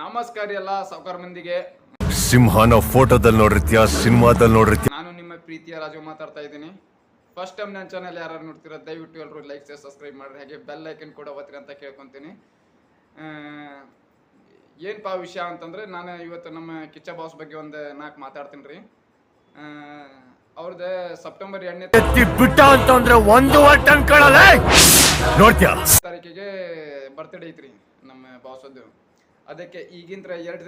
ನಮಸ್ಕಾರ ಎಲ್ಲ ಸಾವುಕಾರ ಮಂದಿಗೆ. ಸಿಂಹನ ಫೋಟೋದಲ್ಲಿ ನೋಡಿರ್ತೀಯ ಸಿನಿಮಾದಲ್ಲಿ ನೋಡಿರ್ತೀಯ? ನಾನು ನಿಮ್ಮ ಪ್ರೀತಿಯ ರಾಜು ಮಾತಾಡ್ತಾ ಇದ್ದೀನಿ. ಫಸ್ಟ್ ಟೈಮ್ ನನ್ನ ಚಾನಲ್ ಯಾರು ನೋಡ್ತೀರ ದಯವಿಟ್ಟು ಎಲ್ಲರೂ ಲೈಕ್ ಸಬ್ಸ್ಕ್ರೈಬ್ ಮಾಡಿರಿ. ಹಾಗೆ ಬೆಲ್ ಐಕನ್ ಕೂಡ ಒತ್ತಿರಿ ಅಂತ ಕೇಳ್ಕೊತೀನಿ. ಏನಪ್ಪ ವಿಷಯ ಅಂತಂದ್ರೆ ನಾನು ಇವತ್ತು ನಮ್ಮ ಕಿಚ್ಚ ಬಾಸ್ ಬಗ್ಗೆ ಒಂದು ನಾಲ್ಕು ಮಾತಾಡ್ತೀನಿ ರೀ. ಅವ್ರದ್ದು ಸೆಪ್ಟೆಂಬರ್ ಎರಡನೇ ಬಿಟ್ಟ ಅಂತಂದ್ರೆ ಒಂದು ಅನ್ಕೊಳ್ಳಲ್ಲ ನೋಡ್ತೀಯ? ತಾರೀಕಿಗೆ ಬರ್ತ್ಡೇ ಐತ್ರಿ ನಮ್ಮ ಬಾಸದ್ದು ಅದಕ್ಕೆ ಈಗಿಂದ್ರ ಎರಡು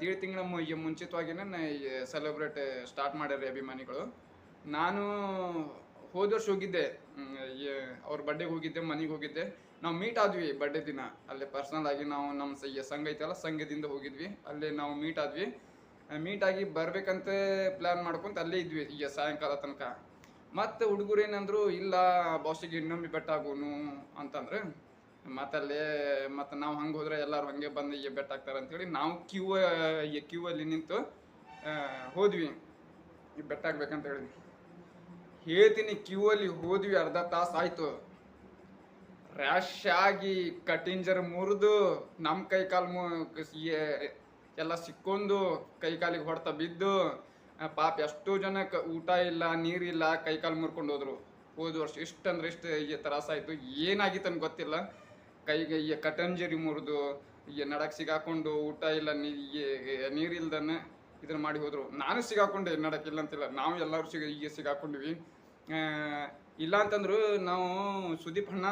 ದೀಡ್ ತಿಂಗಳ ಮುಂಚಿತವಾಗಿನೇ ಸೆಲೆಬ್ರೇಟ್ ಸ್ಟಾರ್ಟ್ ಮಾಡ್ಯಾರ ಅಭಿಮಾನಿಗಳು. ನಾನು ಹೋದ ವರ್ಷ ಹೋಗಿದ್ದೆ. ಅವ್ರ ಬರ್ಡೇಗೆ ಹೋಗಿದ್ದೆ, ಮನೆಗೆ ಹೋಗಿದ್ದೆ. ನಾವು ಮೀಟ್ ಆದ್ವಿ ಬರ್ಡೇ ದಿನ. ಅಲ್ಲೇ ಪರ್ಸನಲ್ ಆಗಿ ನಾವು ನಮ್ಮ ಸಂಘ ಐತಲ್ಲ, ಸಂಘದಿಂದ ಹೋಗಿದ್ವಿ. ಅಲ್ಲೇ ನಾವು ಮೀಟ್ ಆದ್ವಿ. ಮೀಟ್ ಆಗಿ ಬರ್ಬೇಕಂತ ಪ್ಲಾನ್ ಮಾಡ್ಕೊಂತ ಅಲ್ಲೇ ಇದ್ವಿ ಈಗ ಸಾಯಂಕಾಲ ತನಕ. ಮತ್ತೆ ಹುಡುಗರು ಏನಂದ್ರು, ಇಲ್ಲ ಬಾಸಿಗೆ ಇನ್ನೊಮ್ಮೆ ಬೆಟ್ಟ ಆಗೋನು ಅಂತಂದ್ರೆ ಮತ್ತಲ್ಲೇ, ಮತ್ತೆ ನಾವು ಹಂಗೆ ಹೋದ್ರೆ ಎಲ್ಲರೂ ಹಂಗೆ ಬಂದು ಈಗ ಬೆಟ್ಟ ಆಗ್ತಾರೆ ಅಂತೇಳಿ ನಾವು ಕ್ಯೂ ಕ್ಯೂ ಅಲ್ಲಿ ನಿಂತು ಹೋದ್ವಿ. ಈ ಬೆಟ್ಟ ಆಗ್ಬೇಕಂತ ಹೇಳಿ ಹೇಳ್ತೀನಿ ಕ್ಯೂ ಅಲ್ಲಿ ಹೋದ್ವಿ, ಅರ್ಧ ತಾಸು ಆಯ್ತು. ರ್ಯಾಶ್ ಆಗಿ ಕಟಿಂಜರ್ ಮುರಿದು ನಮ್ಮ ಕೈ ಕಾಲು ಮು ಎಲ್ಲ ಸಿಕ್ಕೊಂಡು ಕೈ ಕಾಲಿಗೆ ಹೊಡೆತ ಬಿದ್ದು ಪಾಪ ಎಷ್ಟೋ ಜನಕ್ಕೆ ಊಟ ಇಲ್ಲ ನೀರಿಲ್ಲ ಕೈ ಕಾಲು ಮುರ್ಕೊಂಡು ಹೋದ್ರು. ಹೋದ ವರ್ಷ ಇಷ್ಟಂದ್ರೆ ಇಷ್ಟು ಈ ತ್ರಾಸಾಯಿತು ಏನಾಗಿತ್ತು ಅಂತ ಗೊತ್ತಿಲ್ಲ. ಕೈಗೆ ಈ ಕಟಂಜರಿ ಮುರಿದು, ಈ ನಡಕ್ ಸಿಗಾಕೊಂಡು ಊಟ ಇಲ್ಲ, ನೀ ಈ ನೀರಿಲ್ದನೆ ಇದನ್ನ ಮಾಡಿ ಹೋದ್ರು. ನಾನು ಸಿಗಾಕೊಂಡೆ, ನಡಕ್ ಇಲ್ಲ ಅಂತಿಲ್ಲ. ನಾವು ಎಲ್ಲರೂ ಸಿಗ ಈಗ ಸಿಗಾಕೊಂಡ್ವಿ. ಇಲ್ಲ ಅಂತಂದ್ರು ನಾವು ಸುದೀಪ್ ಅಣ್ಣ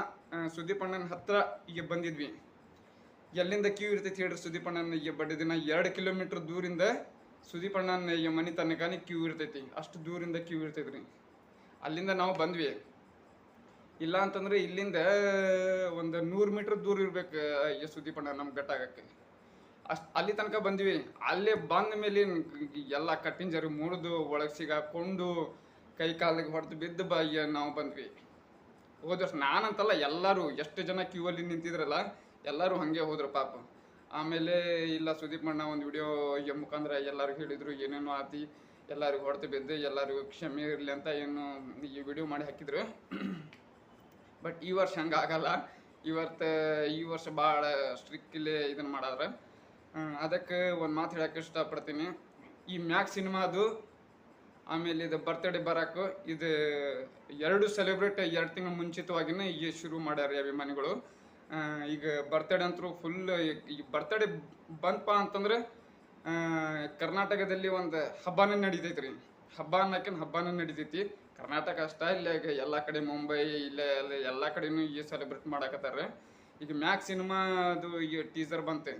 ಸುದೀಪ್ ಅಣ್ಣನ ಹತ್ರ ಈಗ ಬಂದಿದ್ವಿ. ಎಲ್ಲಿಂದ ಕ್ಯೂ ಇರ್ತೈತಿ ಹೇಳ್ರಿ ಸುದೀಪ್ ಅಣ್ಣನ ಈಗ ಬಡ್ಡಿ ದಿನ ಎರಡು ಕಿಲೋಮೀಟರ್ ದೂರಿಂದ ಸುದೀಪ್ ಅಣ್ಣನ ಈಗ ಮನೆ ತನಕನೇ ಕ್ಯೂ ಇರ್ತೈತಿ. ಅಷ್ಟು ದೂರಿಂದ ಕ್ಯೂ ಇರ್ತೈತ್ರಿ. ಅಲ್ಲಿಂದ ನಾವು ಬಂದ್ವಿ. ಇಲ್ಲ ಅಂತಂದ್ರೆ ಇಲ್ಲಿಂದ, ಒಂದು ನೂರು ಮೀಟರ್ ದೂರ ಇರ್ಬೇಕು ಎಸ್ ಸುದೀಪ್ ನಮ್ಮ ಗಟ್ಟಾಗಕ್ಕೆ ಅಷ್ಟು, ಅಲ್ಲಿ ತನಕ ಬಂದ್ವಿ. ಅಲ್ಲೇ ಬಂದ ಮೇಲೆ ಎಲ್ಲ ಕಟ್ಟಿಂಜರಿ ಮುರಿದು, ಒಳಗೆ ಸಿಗಾಕೊಂಡು, ಕೈ ಕಾಲಿಗೆ ಹೊಡೆದು ಬಿದ್ದು ಬಯ್ಯ ನಾವು ಬಂದ್ವಿ. ಹೋದ ವರ್ಷ ನಾನಂತಲ್ಲ, ಎಲ್ಲರೂ, ಎಷ್ಟು ಜನ ಕ್ಯೂ ಅಲ್ಲಿ ನಿಂತಿದ್ರಲ್ಲ, ಎಲ್ಲರೂ ಹಂಗೆ ಹೋದ್ರು ಪಾಪ. ಆಮೇಲೆ, ಇಲ್ಲ ಸುದೀಪ್ ಅಣ್ಣ ಒಂದು ವಿಡಿಯೋ ಮುಖಾಂತರ ಎಲ್ಲರೂ ಹೇಳಿದ್ರು, ಏನೇನೋ ಆತಿ ಎಲ್ಲರಿಗೂ ಹೊಡೆದು ಬಿದ್ದು ಎಲ್ಲರಿಗೂ ಕ್ಷಮೆ ಇರಲಿ ಅಂತ ಏನು ಈ ವಿಡಿಯೋ ಮಾಡಿ ಹಾಕಿದ್ರು. ಬಟ್ ಈ ವರ್ಷ ಹಂಗೆ ಆಗಲ್ಲ. ಇವತ್ತು ಈ ವರ್ಷ ಭಾಳ ಸ್ಟ್ರಿಕ್ಟ್ಲಿ ಇದನ್ನ ಮಾಡಾದ್ರೆ. ಅದಕ್ಕೆ ಒಂದು ಮಾತು ಹೇಳಕ್ಕೆ ಇಷ್ಟಪಡ್ತೀನಿ. ಈ ಮ್ಯಾಕ್ ಸಿನಿಮಾದು, ಆಮೇಲೆ ಇದು ಬರ್ತ್ಡೇ ಬರಾಕು, ಇದು ಎರಡು ಸೆಲೆಬ್ರೇಟ್ ಎರಡು ತಿಂಗಳ ಮುಂಚಿತವಾಗಿನೇ ಈಗ ಶುರು ಮಾಡ್ಯಾರ ಅಭಿಮಾನಿಗಳು. ಈಗ ಬರ್ತ್ಡೇ ಅಂತೂ ಫುಲ್ ಈ ಬರ್ತ್ಡೇ ಬಂತಪ್ಪ ಅಂತಂದ್ರೆ ಕರ್ನಾಟಕದಲ್ಲಿ ಒಂದು ಹಬ್ಬನೇ ನಡೀತೈತ್ರಿ. ಹಬ್ಬ ಅನ್ನೋಕೆ ಹಬ್ಬನೇ ನಡೀತೈತಿ. ಕರ್ನಾಟಕ ಅಷ್ಟೇ ಇಲ್ಲೇ ಎಲ್ಲ ಕಡೆ ಮುಂಬೈ, ಇಲ್ಲೇ ಅಲ್ಲಿ ಎಲ್ಲ ಕಡೆನೂ ಈ ಸೆಲೆಬ್ರೇಟ್ ಮಾಡಾಕತ್ತಾರ ಈಗ ಮ್ಯಾಕ್ ಸಿನಿಮಾದು ಈಗ ಟೀಸರ್ ಬಂತೆ.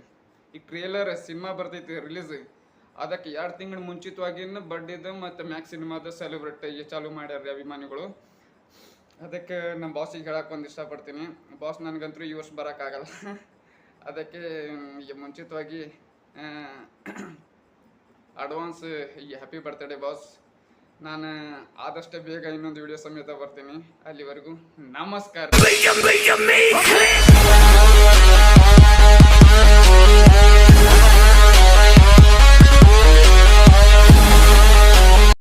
ಈಗ ಟ್ರೇಲರ್ ಸಿನಿಮಾ ಬರ್ತೈತಿ ರಿಲೀಸ್ ಅದಕ್ಕೆ ಎರಡು ತಿಂಗಳು ಮುಂಚಿತವಾಗಿನ ಬಡ್ಡಿದು ಮತ್ತು ಮ್ಯಾಕ್ ಸಿನಿಮಾದ ಸೆಲೆಬ್ರೇಟ್ ಈಗ ಚಾಲೂ ಮಾಡ್ಯಾರ ಅಭಿಮಾನಿಗಳು. ಅದಕ್ಕೆ ನಮ್ಮ ಬಾಸಿಗೆ ಹೇಳಕ್ಕೆ ಒಂದು ಇಷ್ಟಪಡ್ತೀನಿ. ಬಾಸ್ ನನಗಂತೂ ಈ ವರ್ಷ ಬರೋಕ್ಕಾಗಲ್ಲ. ಅದಕ್ಕೆ ಈಗ ಮುಂಚಿತವಾಗಿ ಅಡ್ವಾನ್ಸ್ ಈ ಹ್ಯಾಪಿ ಬರ್ತ್ಡೇ ಬಾಸ್ ನಾನು ಆದಷ್ಟು ಬೇಗ ಇನ್ನೊಂದು ವಿಡಿಯೋ ಸಮೇತ ಬರ್ತೀನಿ. ಅಲ್ಲಿವರೆಗೂ ನಮಸ್ಕಾರ.